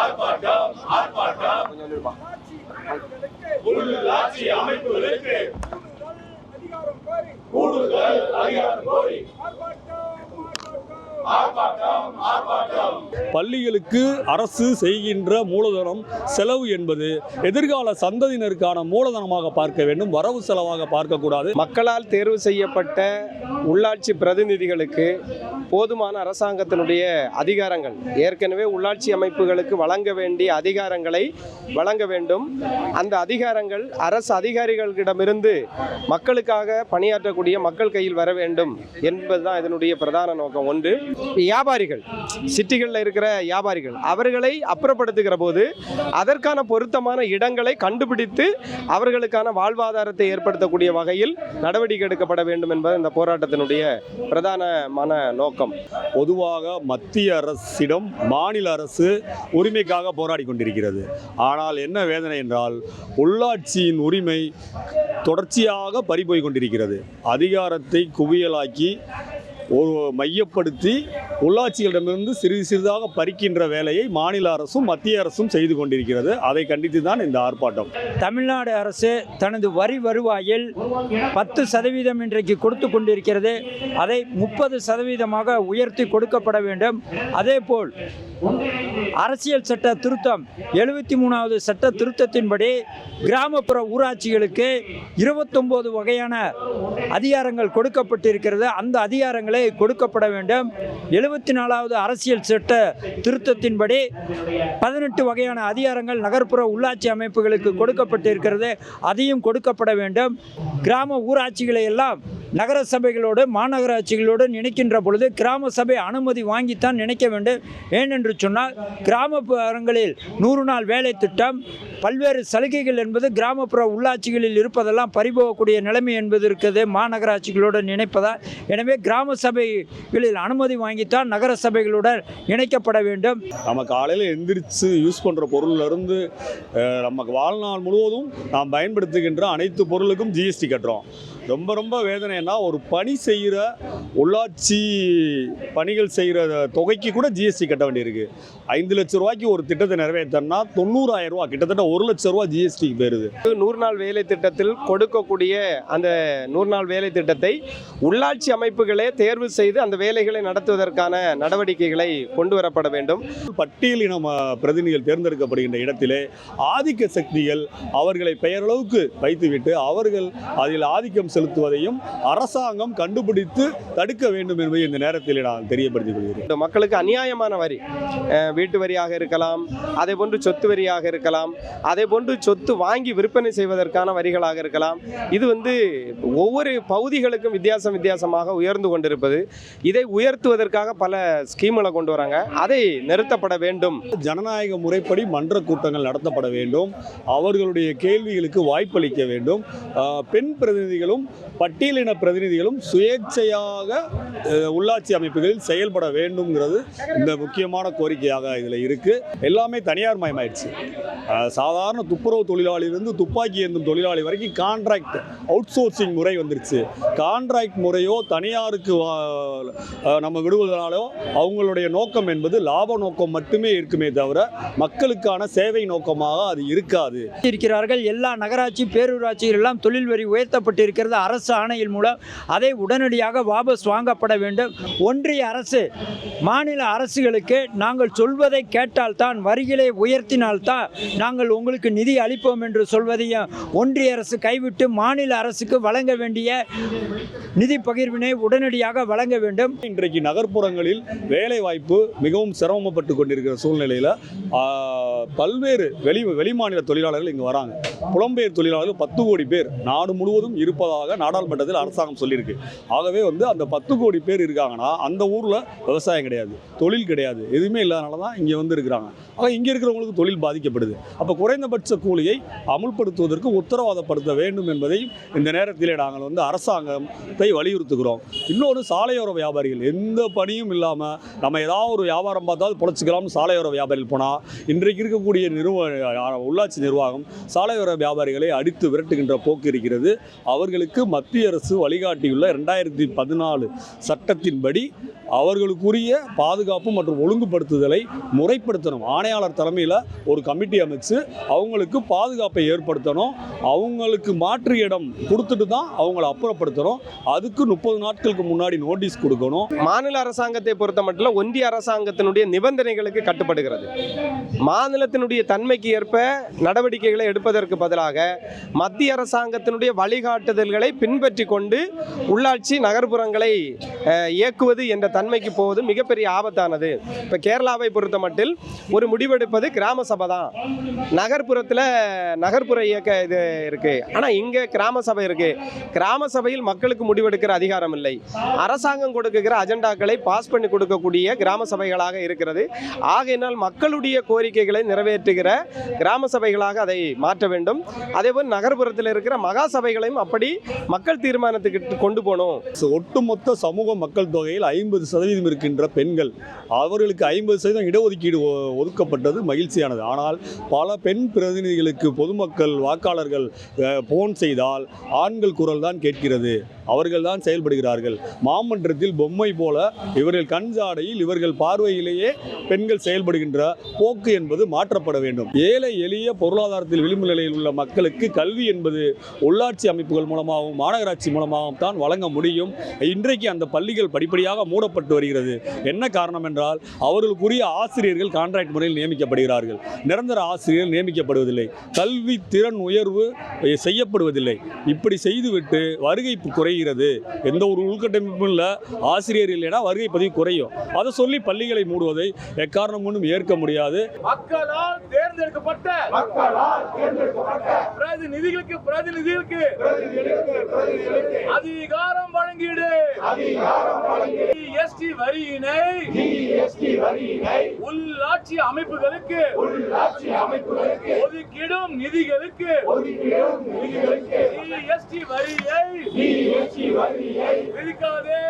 ஆர்ப்பாட்டம் ஆர்ப்பாட்டம். உள்ளாட்சி அமைப்புகளுக்கு கூடுதல் அதிகாரம் கோரி. பள்ளிகளுக்கு அரசு செய்கின்ற மூலதனம் செலவு என்பது எதிர்கால சந்ததியினருக்கான மூலதனமாக பார்க்க வேண்டும். வரவு செலவாக பார்க்கக்கூடாது. மக்களால் தேர்வு செய்யப்பட்ட உள்ளாட்சி பிரதிநிதிகளுக்கு போதுமான அரசாங்கத்தினுடைய அதிகாரங்கள். ஏற்கனவே உள்ளாட்சி அமைப்புகளுக்கு வழங்க வேண்டிய அதிகாரங்களை வழங்க வேண்டும். அந்த அதிகாரங்கள் அரசு அதிகாரிகளிடமிருந்து மக்களுக்காக பணியாற்றக்கூடிய மக்கள் கையில் வர வேண்டும் என்பதுதான் இதனுடைய பிரதான நோக்கம். ஒன்று வியாபாரிகள். சிட்டிகளில் இருக்கிற வியாபாரிகள் அவர்களை அப்புறப்படுத்துகிற போது அதற்கான பொருத்தமான இடங்களை கண்டுபிடித்து அவர்களுக்கான வாழ்வாதாரத்தை ஏற்படுத்தக்கூடிய வகையில் நடவடிக்கை எடுக்கப்பட வேண்டும் என்பது இந்த போராட்டத்தினுடைய பிரதானமான நோக்கம். பொதுவாக மத்திய அரசிடம் மாநில அரசு உரிமைக்காக போராடி கொண்டிருக்கிறது. ஆனால் என்ன வேதனை என்றால் உள்ளாட்சியின் உரிமை தொடர்ச்சியாக பறிபோய் கொண்டிருக்கிறது. அதிகாரத்தை குவியலாக்கி ஒரு மையப்படுத்தி உள்ளாட்சிகளிடமிருந்து சிறிது சிறிதாக பறிக்கின்ற வேலையை மாநில அரசும் மத்திய அரசும் செய்து கொண்டிருக்கிறது. அதை கண்டித்து தான் இந்த ஆர்ப்பாட்டம். தமிழ்நாடு அரசு தனது வரி வருவாயில் பத்து சதவீதம் இன்றைக்கு கொடுத்து கொண்டிருக்கிறது. அதை முப்பது சதவீதமாக உயர்த்தி கொடுக்கப்பட வேண்டும். அதேபோல் அரசியல் சட்ட திருத்தம் எழுபத்தி மூணாவது சட்ட திருத்தத்தின்படி கிராமப்புற ஊராட்சிகளுக்கு இருபத்தொம்போது வகையான அதிகாரங்கள் கொடுக்கப்பட்டிருக்கிறது. அந்த அதிகாரங்களை கொடுக்கப்பட வேண்டும். எழுபத்தி நாலாவது அரசியல் சட்ட திருத்தத்தின்படி பதினெட்டு வகையான அதிகாரங்கள் நகர்ப்புற உள்ளாட்சி அமைப்புகளுக்கு கொடுக்கப்பட்டிருக்கிறது. அதையும் கொடுக்கப்பட வேண்டும். கிராம ஊராட்சிகளை எல்லாம் நகர சபைகளோடு மாநகராட்சிகளோடு நினைக்கின்ற பொழுது கிராம சபை அனுமதி வாங்கித்தான் நினைக்க வேண்டும். ஏனென்று சொன்னால் கிராமப்புறங்களில் நூறு நாள் வேலை திட்டம் பல்வேறு சலுகைகள் என்பது கிராமப்புற உள்ளாட்சிகளில் இருப்பதெல்லாம் பறிபோகக்கூடிய நிலைமை என்பது இருக்குது. மாநகராட்சிகளோடு நினைப்பதால். எனவே கிராம சபைகளில் அனுமதி வாங்கித்தான் நகர சபைகளுடன் இணைக்கப்பட வேண்டும். நம்ம காலையில் எந்திரிச்சு யூஸ் பண்ணுற பொருள்லேருந்து நமக்கு வாழ்நாள் முழுவதும் நாம் பயன்படுத்துகின்ற அனைத்து பொருளுக்கும் ஜிஎஸ்டி கட்டுறோம். ரொம்ப ரொம்ப வேதனைன்னா ஒரு பணி செய்கிற உள்ளாட்சி பணிகள் செய்கிற தொகைக்கு கூட ஜிஎஸ்டி கட்ட வேண்டியிருக்கு. ஐந்து லட்ச ரூபாய்க்கு ஒரு திட்டத்தை நிறைவேற்றனா தொண்ணூறாயிரம் ரூபா கிட்டத்தட்ட ஒரு லட்ச ரூபா ஜிஎஸ்டிக்கு போயிருது நூறு நாள் வேலை திட்டத்தில் கொடுக்கக்கூடிய அந்த நூறு நாள் வேலை திட்டத்தை உள்ளாட்சி அமைப்புகளே தேர்வு செய்து அந்த வேலைகளை நடத்துவதற்கான நடவடிக்கைகளை கொண்டு வரப்பட வேண்டும். பட்டியலின பிரதிநிதிகள் தேர்ந்தெடுக்கப்படுகின்ற இடத்திலே ஆதிக்க சக்திகள் அவர்களை பெயரளவுக்கு வைத்துவிட்டு அவர்கள் அதில் ஆதிக்கம் செலுத்துவதையும் அரசாங்கம் கண்டுபிடித்து தடுக்க வேண்டும் என்பதை இந்த நேரத்தில் நான் தெரியப்படுத்திக் கொள்கிறேன். மக்களுக்கு அநியாயமான வரி. வீட்டு வரியாக இருக்கலாம் அதே போன்று சொத்து வரியாக இருக்கலாம் அதே போன்று சொத்து வாங்கி விற்பனை செய்வதற்கான வரிகளாக இருக்கலாம். இது வந்து ஒவ்வொரு பகுதிகளுக்கும் வித்தியாசம் வித்தியாசமாக உயர்ந்து கொண்டிருப்பது. இதை உயர்த்துவதற்காக பல ஸ்கீம்களை கொண்டு வராங்க. அதை நிறுத்தப்பட வேண்டும். ஜனநாயக முறைப்படி மன்ற கூட்டங்கள் நடத்தப்பட வேண்டும். அவர்களுடைய கேள்விகளுக்கு வாய்ப்பளிக்க வேண்டும். பெண் பிரதிநிதிகளும் பட்டியலின பிரதிநிதிகளும் சுயேட்சையாக உள்ளாட்சி அமைப்புகளில் செயல்பட வேண்டும்ங்கிறது இந்த முக்கியமான கோரிக்கையாக இதில் இருக்குது எல்லாமே தனியார் மயமாயிடுச்சு. சாதாரண துப்புரவு தொழிலாளியிலிருந்து துப்பாக்கி ஏந்தும் தொழிலாளி வரைக்கும் கான்ட்ராக்ட் அவுட் சோர்சிங் முறை வந்துருச்சு. கான்ட்ராக்ட் முறையோ தனியாருக்கு நம்ம விடுவதனாலோ அவங்களுடைய நோக்கம் என்பது லாப நோக்கம் மட்டுமே இருக்குமே தவிர மக்களுக்கான சேவை நோக்கமாக அது இருக்காது. இருக்கிறார்கள். எல்லா நகராட்சி பேரூராட்சிகள் எல்லாம் தொழில் வரி உயர்த்தப்பட்டிருக்கிறது. அரசு ஆணையின் மூலம் அதை உடனடியாக வாபஸ் வாங்கப்பட வேண்டும். ஒன்றிய அரசு மாநில அரசுகளுக்கு நாங்கள் சொல்வதை கேட்டால்தான் வரிகளை உயர்த்தினால்தான் நாங்கள் உங்களுக்கு நிதி அளிப்போம் என்று சொல்வதையும் ஒன்றிய அரசு கைவிட்டு மாநில அரசுக்கு வழங்க வேண்டிய நிதி பகிர்வினை உடனடியாக வழங்க வேண்டும். இன்றைக்கு நகர்ப்புறங்களில் வேலை வாய்ப்பு மிகவும் சிரமப்பட்டு கொண்டிருக்கிற சூழ்நிலையில் பல்வேறு வெளி வெளிமாநில தொழிலாளர்கள் இங்கே வராங்க. புலம்பெயர் தொழிலாளர்கள் பத்து கோடி பேர் நாடு முழுவதும் இருப்பதாக நாடாளுமன்றத்தில் அரசாங்கம் சொல்லியிருக்கு. ஆகவே வந்து அந்த பத்து கோடி பேர் இருக்காங்கன்னா அந்த ஊரில் விவசாயம் கிடையாது தொழில் கிடையாது எதுவுமே இல்லாதனால தான் இங்கே வந்து இருக்கிறாங்க. ஆக இங்கே இருக்கிறவங்களுக்கு தொழில் பாதிக்கப்படுது. அப்போ குறைந்தபட்ச கூலியை அமுல்படுத்துவதற்கு உத்தரவாதப்படுத்த வேண்டும் என்பதையும் இந்த நேரத்திலே நாங்கள் வந்து அரசாங்கத்தை வலியுறுத்துகிறோம். இன்னொரு சாலையோர வியாபாரிகள். எந்த பணியும் இல்லாமல் நம்ம ஏதாவது ஒரு வியாபாரம் பார்த்தாலும் பொழைச்சிக்கலாம்னு சாலையோர வியாபாரிகள் போனால் இன்றைக்கு இருக்கக்கூடிய நிறுவ உள்ளாட்சி நிர்வாகம் சாலையோர வியாபாரிகளை அடித்து விரட்டுகின்ற போக்கு இருக்கிறது. அவர்களுக்கு அவர்களுக்கு மத்திய அரசு வழிகாட்டியுள்ள ரெண்டாயிரத்தி பதினாலு சட்டத்தின்படி அவர்களுக்குரிய பாதுகாப்பு மற்றும் ஒழுங்குபடுத்துதலை முறைப்படுத்தணும். ஆணையாளர் தலைமையில் ஒரு கமிட்டி அமைச்சு அவங்களுக்கு பாதுகாப்பை ஏற்படுத்தணும். அவங்களுக்கு மாற்று இடம் கொடுத்துட்டு தான் அவங்கள அப்புறப்படுத்தணும். அதுக்கு முப்பது நாட்களுக்கு முன்னாடி நோட்டீஸ் கொடுக்கணும். மாநில அரசாங்கத்தை பொறுத்த மட்டும் ஒன்றிய அரசாங்கத்தினுடைய நிபந்தனைகளுக்கு கட்டுப்படுகிறது. மாநிலத்தினுடைய தன்மைக்கு ஏற்ப நடவடிக்கைகளை எடுப்பதற்கு பதிலாக மத்திய அரசாங்கத்தினுடைய வழிகாட்டுதல்கள் பின்பற்றி கொண்டு உள்ளாட்சி நகர்ப்புறங்களை இயக்குவது என்ற தன்மைக்கு போவது மிகப்பெரிய ஆபத்தானது. இப்போ கேரளாவை பொறுத்த மட்டில் ஒரு முடிவெடுப்பது கிராம சபை தான். நகர்ப்புறத்தில் நகர்ப்புற இயக்க இது இருக்கு. ஆனால் இங்கே கிராம சபை இருக்கு. கிராம சபையில் மக்களுக்கு முடிவெடுக்கிற அதிகாரம் இல்லை. அரசாங்கம் கொடுக்குகிற அஜெண்டாக்களை பாஸ் பண்ணி கொடுக்கக்கூடிய கிராம சபைகளாக இருக்கிறது. ஆகையினால் மக்களுடைய கோரிக்கைகளை நிறைவேற்றுகிற கிராம சபைகளாக அதை மாற்ற வேண்டும். அதேபோல் நகர்ப்புறத்தில் இருக்கிற மகா சபைகளையும் அப்படி மக்கள் தீர்மானத்துக்கு கொண்டு போனோம். ஒட்டுமொத்த சமூக மக்கள் தொகையில் ஐம்பது சதவீதம் இருக்கின்ற பெண்கள். அவர்களுக்கு ஐம்பது சதவீதம் இடஒதுக்கீடு ஒதுக்கப்பட்டது மகிழ்ச்சியானது. ஆனால் பல பெண் பிரதிநிதிகளுக்கு பொதுமக்கள் வாக்காளர்கள் போன் செய்தால் ஆண்கள் குரல் தான் கேட்கிறது. அவர்கள் தான் செயல்படுகிறார்கள். மாமன்றத்தில் பொம்மை போல இவர்கள் கண் சாடையில் இவர்கள் பார்வையிலேயே பெண்கள் செயல்படுகின்ற போக்கு என்பது மாற்றப்பட வேண்டும். ஏழை எளிய பொருளாதாரத்தில் விளிம்பு நிலையில் உள்ள மக்களுக்கு கல்வி என்பது உள்ளாட்சி அமைப்புகள் மூலமாக மூலமாகவும் மாநகராட்சி மூலமாகவும் தான் வழங்க முடியும். இன்றைக்கு அந்த பள்ளிகள் படிப்படியாக மூடப்பட்டு வருகிறது. என்ன காரணம் என்றால் அவர்களுக்குரிய ஆசிரியர்கள் கான்ட்ராக்ட் முறையில் நியமிக்கப்படுகிறார்கள். நிரந்தர ஆசிரியர்கள் நியமிக்கப்படுவதில்லை. கல்வி திறன் உயர்வு செய்யப்படுவதில்லை. இப்படி செய்துவிட்டு வருகை குறைகிறது. எந்த ஒரு உள்கட்டமைப்பும் இல்லை. ஆசிரியர் இல்லைன்னா வருகை பதிவு குறையும். அதை சொல்லி பள்ளிகளை மூடுவதை எக்காரணம் கொண்டும் ஏற்க முடியாது. மக்களால் தேர்ந்தெடுக்கப்பட்ட மக்களால் தேர்ந்தெடுக்கப்பட்ட பிரதிநிதிகளுக்கு பிரதிநிதிகளுக்கு அதிகாரம் வழங்கிடு. ஜிஎஸ்டி வரியினை வரியினை உள்ளாட்சி அமைப்புகளுக்கு உள்ளாட்சி அமைப்புகளுக்கு ஒதுக்கிடும் நிதிகளுக்கு ஒதுக்கிடும் நிதிகளுக்கு வரியை வரியை விதிக்காதே.